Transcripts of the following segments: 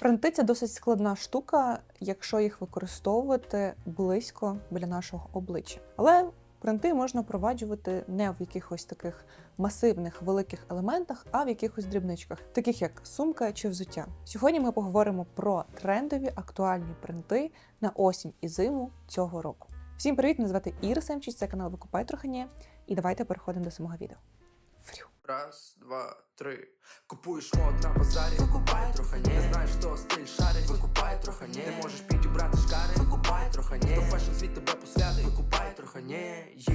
Принти це досить складна штука, якщо їх використовувати близько біля нашого обличчя. Але принти можна впроваджувати не в якихось таких масивних великих елементах, а в якихось дрібничках, таких як сумка чи взуття. Сьогодні ми поговоримо про трендові актуальні принти на осінь і зиму цього року. Всім привіт! Мене звати Іра Семчич, це канал Викупай Трохані. І давайте переходимо до самого відео. Фрю. Раз, два, три. Купуєш мод на базарі, викупай трохи не знаєш, що стиль шарить, викупай трохи не можеш підібрати шкари, викупай трохи не фешн світ тебе посвятить, викупай трохи не є.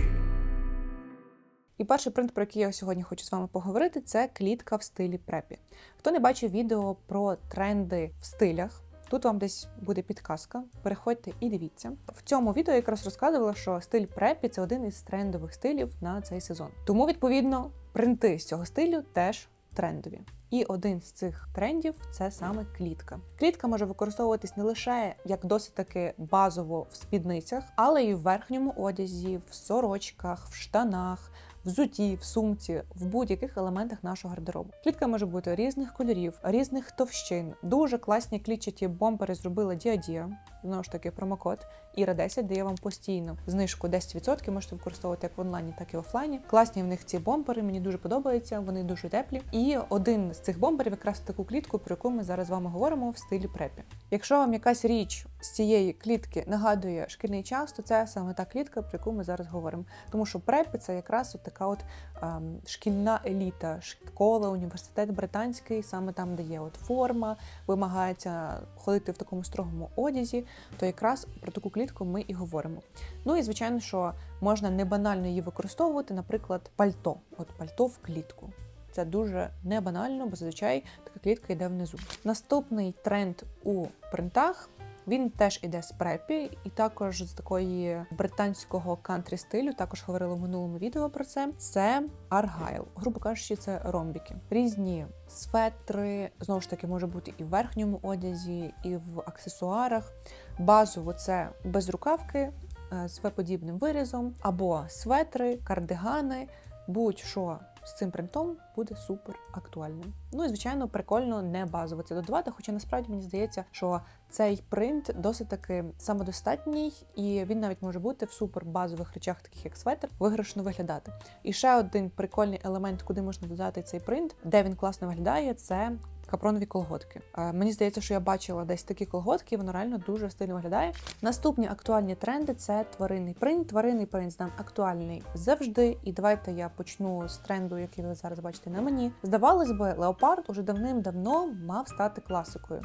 І перший принт, про який я сьогодні хочу з вами поговорити, це клітка в стилі препі. Хто не бачив відео про тренди в стилях, тут вам десь буде підказка. Переходьте і дивіться. В цьому відео я якраз розказувала, що стиль препі це один із трендових стилів на цей сезон. Тому, відповідно, принти з цього стилю теж трендові. І один з цих трендів це саме клітка. Клітка може використовуватись не лише як досить таки базово в спідницях, але й в верхньому одязі, в сорочках, в штанах, взуті, в сумці, в будь-яких елементах нашого гардеробу. Клітка може бути різних кольорів, різних товщин. Дуже класні клітчаті бомбери зробила Діадія. Знову ж таки, промокод Іра 10 дає вам постійно знижку 10%. Можете використовувати як в онлайні, так і офлайні. Класні в них ці бомбери, мені дуже подобаються, вони дуже теплі. І один з цих бомберів якраз таку клітку, про яку ми зараз з вами говоримо в стилі препі. Якщо вам якась річ з цієї клітки нагадує шкільний час, то це саме та клітка, про яку ми зараз говоримо. Тому що препі це якраз от така от ем, шкільна еліта, школа, університет британський, саме там, де є от форма, вимагається ходити в такому строгому одязі, то якраз про таку клітку ми і говоримо. Ну і звичайно, що можна не банально її використовувати, наприклад, пальто. От пальто в клітку. Це дуже не банально, бо зазвичай така клітка йде внизу. Наступний тренд у принтах. Він теж іде з препі, і також з такої британського кантрі стилю. Також говорили в минулому відео про це. Це аргайл, грубо кажучи, це ромбіки. Різні светри, знову ж таки, може бути і в верхньому одязі, і в аксесуарах. Базово це безрукавки е, з V-подібним вирізом, або светри, кардигани, будь-що з цим принтом буде супер актуальним. Ну і звичайно, прикольно не базово це додавати. Хоча насправді мені здається, що цей принт досить таки самодостатній, і він навіть може бути в супер базових речах, таких як светр, виграшно виглядати. І ще один прикольний елемент, куди можна додати цей принт, де він класно виглядає, це. Капронові колготки. Е, Мені здається, що я бачила десь такі колготки, і воно реально дуже стильно виглядає. Наступні актуальні тренди це тваринний принт. Тваринний принт нам актуальний завжди. І давайте я почну з тренду, який ви зараз бачите на мені. Здавалось би, леопард уже давним-давно мав стати класикою.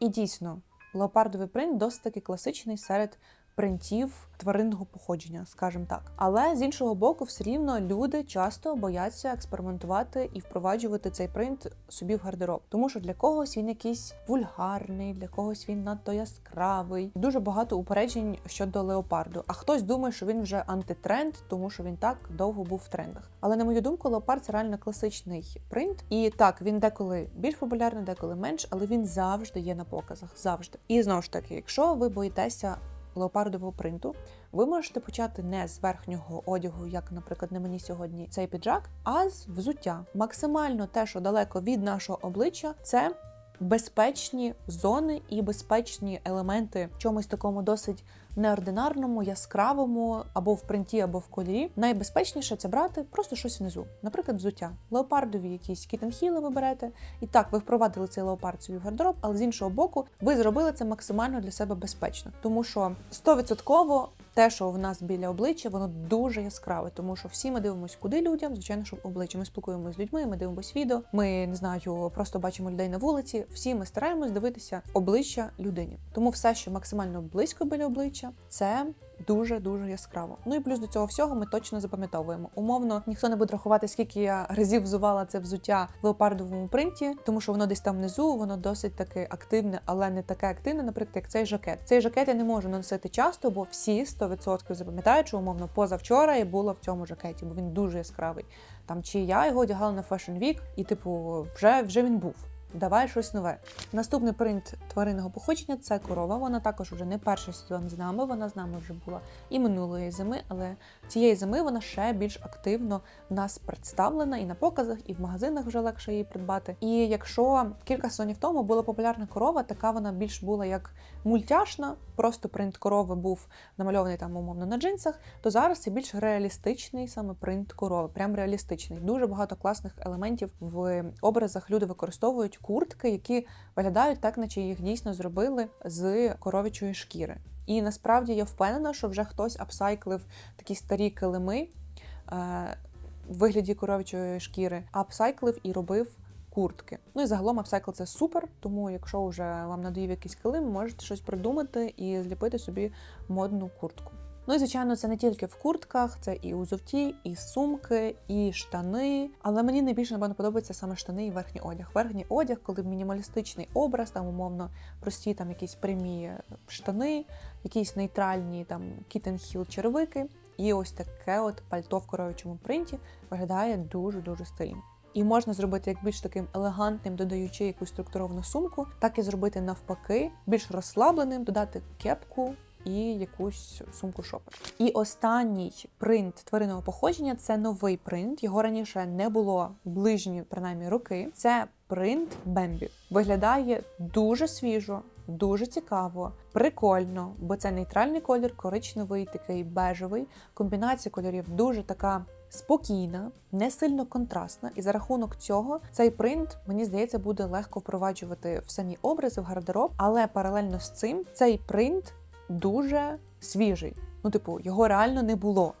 І дійсно, леопардовий принт досить таки класичний серед принтів тваринного походження, скажімо так. Але з іншого боку, все рівно люди часто бояться експериментувати і впроваджувати цей принт собі в гардероб, тому що для когось він якийсь вульгарний, для когось він надто яскравий. Дуже багато упереджень щодо леопарду. А хтось думає, що він вже антитренд, тому що він так довго був в трендах. Але на мою думку, леопард це реально класичний принт. І так він деколи більш популярний, деколи менш, але він завжди є на показах. Завжди. І знову ж таки, якщо ви боїтеся леопардового принту, ви можете почати не з верхнього одягу, як, наприклад, на мені сьогодні цей піджак, а з взуття. Максимально те, що далеко від нашого обличчя, це безпечні зони і безпечні елементи в чомусь такому досить неординарному, яскравому або в принті, або в кольорі. Найбезпечніше це брати просто щось внизу, наприклад, взуття. Леопардові якісь кітенхіли ви берете. І так, ви впровадили цей леопард собі в гардероб, але з іншого боку, ви зробили це максимально для себе безпечно, тому що 100% те, що в нас біля обличчя, воно дуже яскраве, тому що всі ми дивимося, куди людям, звичайно, що обличчя. Ми спілкуємося з людьми, ми дивимося відео. Ми не знаю, просто бачимо людей на вулиці. Всі ми стараємось дивитися обличчя людині. Тому все, що максимально близько біля обличчя, це. Дуже дуже яскраво. Ну і плюс до цього всього ми точно запам'ятовуємо. Умовно, ніхто не буде рахувати, скільки я разів взувала це взуття в леопардовому принті, тому що воно десь там внизу, воно досить таки активне, але не таке активне, наприклад, як цей жакет. Цей жакет я не можу носити часто, бо всі 100% запам'ятають, що умовно позавчора я була в цьому жакеті, бо він дуже яскравий. Там чи я його одягала на Fashion Week, і типу, вже вже він був. Давай щось нове. Наступний принт тваринного походження це корова. Вона також вже не перший сезон з нами. Вона з нами вже була і минулої зими, але цієї зими вона ще більш активно в нас представлена і на показах, і в магазинах вже легше її придбати. І якщо кілька сезонів тому була популярна корова, така вона більш була як мультяшна, просто принт корови був намальований там умовно на джинсах, то зараз це більш реалістичний саме принт корови, прям реалістичний. Дуже багато класних елементів в образах люди використовують куртки, які виглядають так, наче їх дійсно зробили з коров'ячої шкіри. І насправді я впевнена, що вже хтось апсайклив такі старі килими е, в вигляді коров'ячої шкіри, апсайклив і робив куртки. Ну і загалом апсайкл це супер, тому якщо вже вам надоїв якийсь килим, можете щось придумати і зліпити собі модну куртку. Ну і звичайно, це не тільки в куртках, це і у зовті, і сумки, і штани. Але мені найбільше напевно подобається саме штани і верхній одяг. Верхній одяг, коли мінімалістичний образ, там умовно прості там якісь прямі штани, якісь нейтральні там кітенхіл черевики. І ось таке от пальто в коров'ячому принті виглядає дуже дуже стильно. І можна зробити як більш таким елегантним, додаючи якусь структуровану сумку, так і зробити навпаки, більш розслабленим, додати кепку і якусь сумку шопер. І останній принт тваринного походження це новий принт. Його раніше не було ближні, принаймні, роки. Це принт Бембі. Виглядає дуже свіжо. Дуже цікаво, прикольно, бо це нейтральний колір, коричневий, такий бежевий. Комбінація кольорів дуже така спокійна, не сильно контрастна, і за рахунок цього цей принт, мені здається, буде легко впроваджувати в самі образи в гардероб, але паралельно з цим цей принт дуже свіжий. Ну, типу, його реально не було.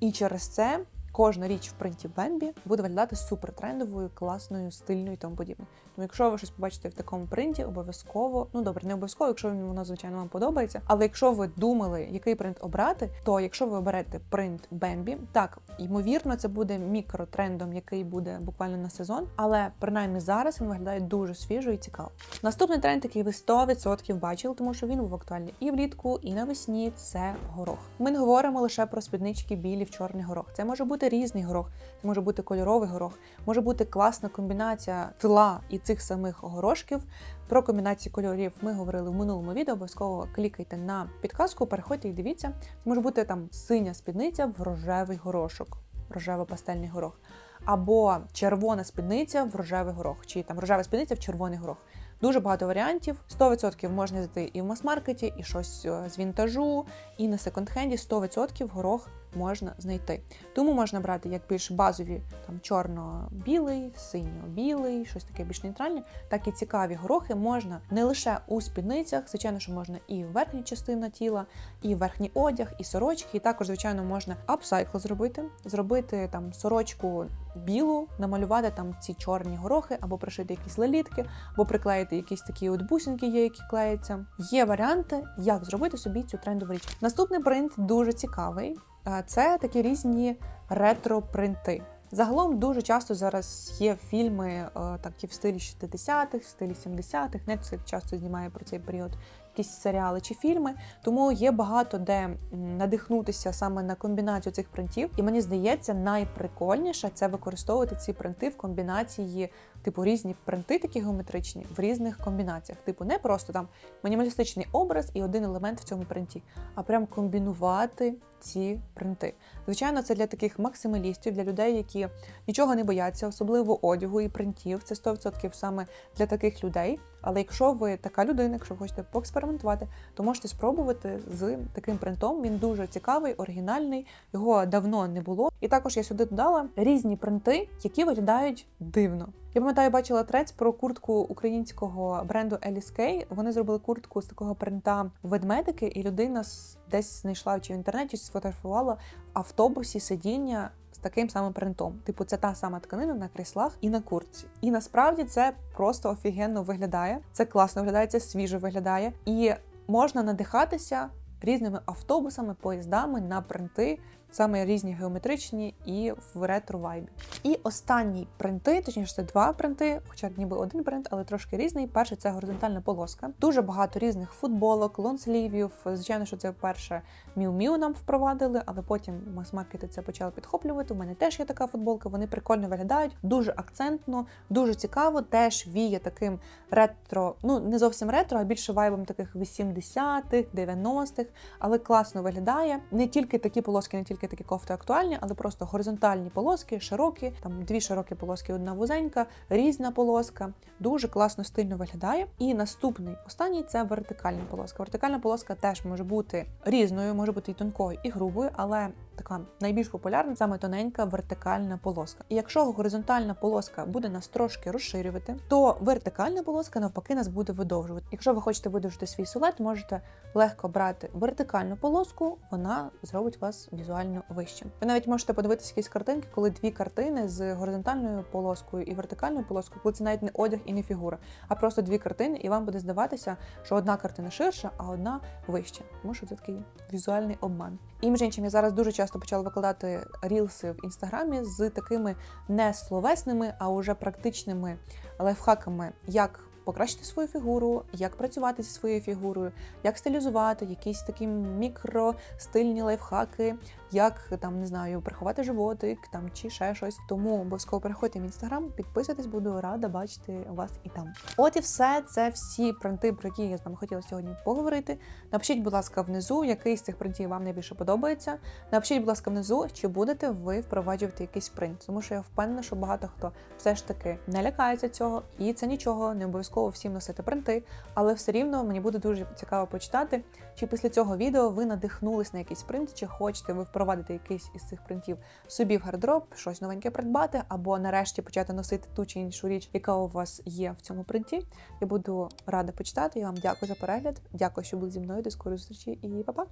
І через це кожна річ в принті Бембі буде виглядати супер трендовою, класною, стильною і тому подібне. Тому якщо ви щось побачите в такому принті, обов'язково, ну добре, не обов'язково, якщо воно звичайно вам подобається. Але якщо ви думали, який принт обрати, то якщо ви оберете принт Бембі, так ймовірно, це буде мікротрендом, який буде буквально на сезон, але принаймні зараз він виглядає дуже свіжо і цікаво. Наступний тренд, який ви 100% бачили, тому що він був актуальний і влітку, і навесні. Це горох. Ми не говоримо лише про спіднички білі в чорний горох. Це може бути різний горох, це може бути кольоровий горох, може бути класна комбінація тла і цих самих горошків. Про комбінації кольорів ми говорили в минулому відео. Обов'язково клікайте на підказку, переходьте і дивіться. Це може бути там синя спідниця в рожевий горошок, рожево-пастельний горох, або червона спідниця в рожевий горох, чи там рожева спідниця в червоний горох. Дуже багато варіантів. 100% можна знайти і в мас-маркеті, і щось е, з вінтажу, і на секонд-хенді 100% горох можна знайти. Тому можна брати як більш базові там чорно-білий, синьо-білий, щось таке більш нейтральне, так і цікаві горохи можна не лише у спідницях, звичайно, що можна і в верхній частина тіла, і верхній одяг, і сорочки. І також, звичайно, можна апсайкл зробити, зробити там сорочку білу, намалювати там ці чорні горохи, або пришити якісь лелітки, або приклеїти якісь такі от бусинки, є, які клеяться. Є варіанти, як зробити собі цю трендову річ. Наступний принт дуже цікавий. А Це такі різні ретро-принти. Загалом дуже часто зараз є фільми е, такі в стилі 60-х, в стилі 70-х. Netflix часто знімає про цей період якісь серіали чи фільми. Тому є багато де надихнутися саме на комбінацію цих принтів. І мені здається, найприкольніше це використовувати ці принти в комбінації, типу різні принти, такі геометричні, в різних комбінаціях. Типу, не просто там мінімалістичний образ і один елемент в цьому принті, а прям комбінувати ці принти. Звичайно, це для таких максималістів, для людей, які нічого не бояться, особливо одягу і принтів. Це 100% саме для таких людей. Але якщо ви така людина, якщо хочете поекспериментувати, то можете спробувати з таким принтом. Він дуже цікавий, оригінальний, його давно не було. І також я сюди додала різні принти, які виглядають дивно. Я пам'ятаю, бачила трец про куртку українського бренду Alice K. Вони зробили куртку з такого принта ведмедики, і людина десь знайшла чи в інтернеті, чи сфотографувала в автобусі сидіння з таким самим принтом. Типу, це та сама тканина на кріслах і на куртці. І насправді це просто офігенно виглядає. Це класно виглядає, це свіжо виглядає. І можна надихатися різними автобусами, поїздами на принти саме різні геометричні і в ретро вайбі. І останні принти, точніше, це два принти, хоча ніби один принт, але трошки різний. Перший це горизонтальна полоска. Дуже багато різних футболок, лонслівів. Звичайно, що це перше Міу-Міу нам впровадили, але потім мас-маркети це почали підхоплювати. У мене теж є така футболка. Вони прикольно виглядають, дуже акцентно, дуже цікаво. Теж віє таким ретро, ну не зовсім ретро, а більше вайбом таких 80-х, 90-х, але класно виглядає. Не тільки такі полоски, не тільки такі кофти актуальні, але просто горизонтальні полоски, широкі, там дві широкі полоски, одна вузенька, різна полоска. Дуже класно стильно виглядає. І наступний, останній це вертикальна полоска. Вертикальна полоска теж може бути різною, може бути і тонкою, і грубою, але така найбільш популярна саме тоненька вертикальна полоска. І якщо горизонтальна полоска буде нас трошки розширювати, то вертикальна полоска навпаки нас буде видовжувати. Якщо ви хочете видовжити свій силует, можете легко брати вертикальну полоску, вона зробить вас візуально вищим. Ви навіть можете подивитися якісь картинки, коли дві картини з горизонтальною полоскою і вертикальною полоскою, коли це навіть не одяг і не фігура, а просто дві картини, і вам буде здаватися, що одна картина ширша, а одна вища. Тому що це такий візуальний обман. І між іншим, я зараз дуже часто почала викладати рілси в інстаграмі з такими не словесними, а уже практичними лайфхаками, як покращити свою фігуру, як працювати зі своєю фігурою, як стилізувати, якісь такі мікростильні лайфхаки, як там не знаю, приховати животик там чи ще щось. Тому обов'язково переходьте в інстаграм, підписуйтесь, буду рада бачити вас і там. От і все. Це всі принти, про які я з вами хотіла сьогодні поговорити. Напишіть, будь ласка, внизу, який з цих принтів вам найбільше подобається. Напишіть, будь ласка, внизу, чи будете ви впроваджувати якийсь принт, тому що я впевнена, що багато хто все ж таки не лякається цього, і це нічого, не обов'язково всім носити принти, але все рівно мені буде дуже цікаво почитати, чи після цього відео ви надихнулись на якийсь принт, чи хочете ви впровадити якийсь із цих принтів собі в гардероб, щось новеньке придбати, або нарешті почати носити ту чи іншу річ, яка у вас є в цьому принті. Я буду рада почитати. Я вам дякую за перегляд. Дякую, що були зі мною. До скорої зустрічі і па-па!